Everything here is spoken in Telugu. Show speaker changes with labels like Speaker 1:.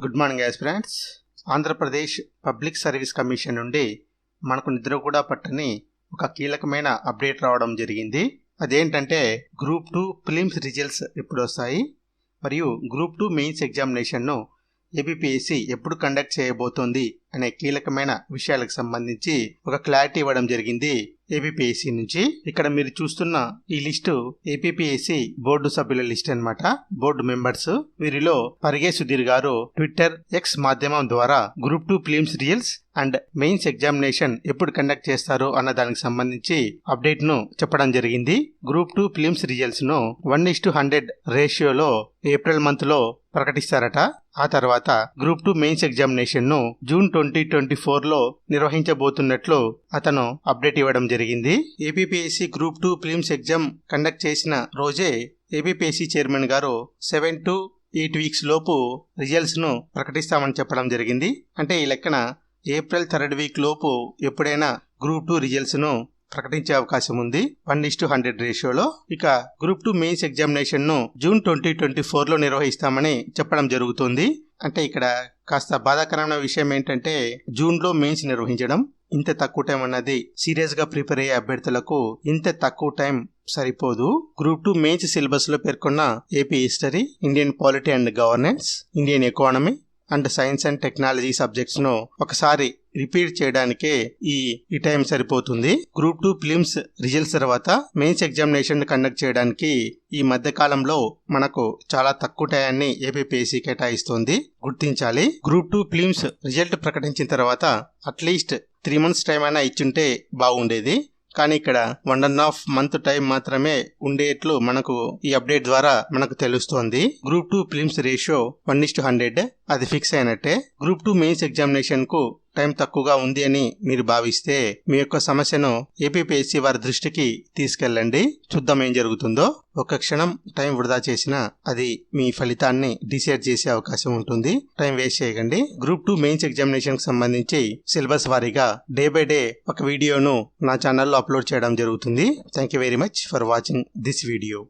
Speaker 1: Good morning as friends Andhra Pradesh public service commission నుండి మనకు నిద్ర కూడా పట్టని ఒక కీలకమైన అప్డేట్ రావడం జరిగింది. అదేంటంటే గ్రూప్ టూ ఫిలిమ్స్ రిజల్ట్స్ ఎప్పుడు వస్తాయి? మరియు గ్రూప్ టూ మెయిన్స్ ఎగ్జామినేషన్ను ఏబిపిఎస్సి ఎప్పుడు కండక్ట్ చేయబోతోంది? అనే కీలకమైన విషయాలకు సంబంధించి ఒక క్లారిటీ ఇవ్వడం జరిగింది. ఏపీపీఎస్సీ నుంచి ఇక్కడ మీరు చూస్తున్న ఈ లిస్టు ఏపీపీఎస్సీ బోర్డు సభ్యుల లిస్ట్ అన్నమాట. బోర్డు మెంబర్స్ వీరిలో పరిగే సుధీర్ గారు ట్విట్టర్ ఎక్స్ మాధ్యమం ద్వారా గ్రూప్ టూ ఫిలిమ్స్ రియల్స్ అండ్ మెయిన్స్ ఎగ్జామినేషన్ ఎప్పుడు కండక్ట్ చేస్తారు అన్న దానికి సంబంధించి అప్డేట్ను చెప్పడం జరిగింది. గ్రూప్ టూ ఫిలిమ్స్ రిజల్ట్స్ను వన్ ఇస్ టు హండ్రెడ్ రేషియోలో ఏప్రిల్ మంత్లో ప్రకటిస్తారట. ఆ తర్వాత గ్రూప్ టూ మెయిన్స్ ఎగ్జామినేషన్ను జూన్ ట్వంటీ ట్వంటీ ఫోర్లో నిర్వహించబోతున్నట్లు అతను అప్డేట్ ఇవ్వడం జరిగింది. APPSC group two prelims exam conduct చేసిన రోజే APPSC chairman garu seven to eight weeks లోపు రిజల్ట్స్ను ప్రకటిస్తామని చెప్పడం జరిగింది. అంటే ఈ లెక్కన ఏప్రిల్ థర్డ్ వీక్ లోపు ఎప్పుడైనా గ్రూప్ టూ రిజల్ట్స్ను ప్రకటించే అవకాశం ఉంది. వన్ ఇస్ టు హండ్రెడ్ రేషియోలో ఇక గ్రూప్ టూ మెయిన్స్ ఎగ్జామినేషన్ను జూన్ ట్వంటీ ట్వంటీ ఫోర్లో నిర్వహిస్తామని చెప్పడం జరుగుతుంది. అంటే ఇక్కడ కాస్త బాధాకరమైన విషయం ఏంటంటే జూన్లో మెయిన్స్ నిర్వహించడం ఇంత తక్కువ టైం అన్నది సీరియస్గా ప్రిపేర్ అయ్యే అభ్యర్థులకు ఇంత తక్కువ టైం సరిపోదు. గ్రూప్ టూ మెయిన్స్ సిలబస్లో పేర్కొన్న AP history Indian polity and governance Indian economy and science and technology సబ్జెక్ట్స్ను ఒకసారి రిపీట్ చేయడానికే ఈ ఈ టైం సరిపోతుంది. గ్రూప్ టూ ఫిలిమ్స్ రిజల్ట్స్ తర్వాత మెయిన్స్ ఎగ్జామినేషన్ కండక్ట్ చేయడానికి ఈ మధ్య కాలంలో మనకు చాలా తక్కువ టయాన్ని ఏపీపీఎస్సీ కేటాయిస్తుంది. గుర్తించాలి. గ్రూప్ టూ ఫిలిమ్స్ రిజల్ట్ ప్రకటించిన తర్వాత అట్లీస్ట్ త్రీ మంత్స్ టైం అయినా ఇచ్చుంటే బాగుండేది. కానీ ఇక్కడ one and half month time మాత్రమే ఉండేట్లు మనకు ఈ అప్డేట్ ద్వారా మనకు తెలుస్తోంది. Group two prelims ratio one is to hundred. అది ఫిక్స్ అయినట్టే. గ్రూప్ టూ మెయిన్స్ ఎగ్జామినేషన్కు టైం తక్కువగా ఉంది అని మీరు భావిస్తే మీ యొక్క సమస్యను ఏపీపీఎస్సీ వారి దృష్టికి తీసుకెళ్ళండి. చూద్దాం ఏం జరుగుతుందో. ఒక క్షణం టైం వృధా చేసినా అది మీ ఫలితాన్ని డిసైడ్ చేసే అవకాశం ఉంటుంది. టైం వేస్ట్ చేయకండి. గ్రూప్ టూ మెయిన్స్ ఎగ్జామినేషన్కి సంబంధించి సిలబస్ వారీగా డే బై డే ఒక వీడియోను నా ఛానల్లో అప్లోడ్ చేయడం జరుగుతుంది. Thank you very much for watching this video.